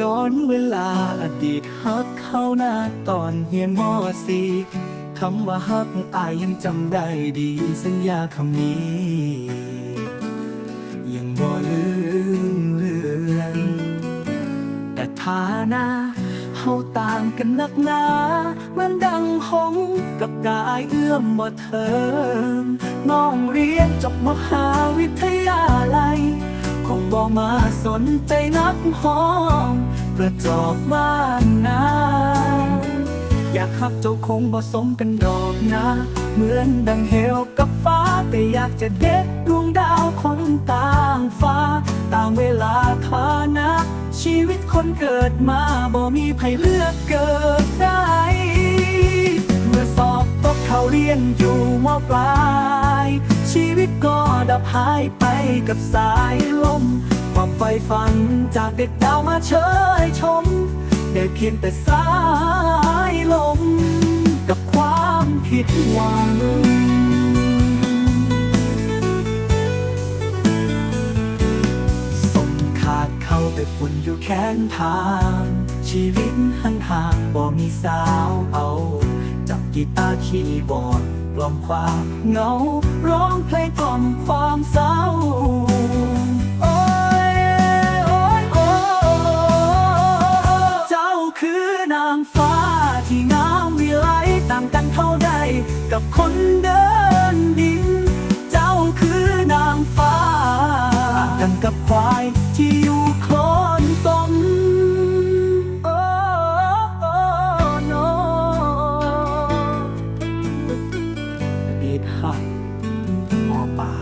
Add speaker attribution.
Speaker 1: ย้อนเวลาอดีตฮักเข้าหน้าตอนเฮียนมอสีคำว่าฮักอายยังจำได้ดีสัญญาคำนี้ ยังบ่ลืมเลือนแต่ฐานะเฮาต่างกันนักหนาเหมือนดังหงกับกายเอื้อมบ่เทิงน้องเรียนจบมหาวิทยา มาสนใจนักหองกระจอกบ้านนาอยากขับเจ้าคงบ่สมกันดอกนะ เหมือนดังเหวกับฟ้า แต่อยากจะเด็ดดวงดาวคนต่างฟ้า ต่างเวลาฐานะ ชีวิตคนเกิดมาบ่มีใครเลือกเกิดได้เมื่อสอบตกเขาเรียนอยู่มปลาย ชีวิตก็ดับหายไปกับสายลม ความไฟฝัน จากเด็กดาวมาเชยชม ได้เพียงแต่สายลม กับความผิดหวัง ส่งขาดเข้าไปฝุ่นอยู่แค้นทาง ชีวิตห่างห่างบ่มีสาวเอาจับกีตาร์คีย์บอร์ดกล่อมความเหงา ร้องเพลงกล่อมความเศร้า คนเดินดิน เจ้าคือนางฟ้าต่างกันกับควายที่อยู่โคลนตมโอ้โอ้โนอดีตหักหมอป่า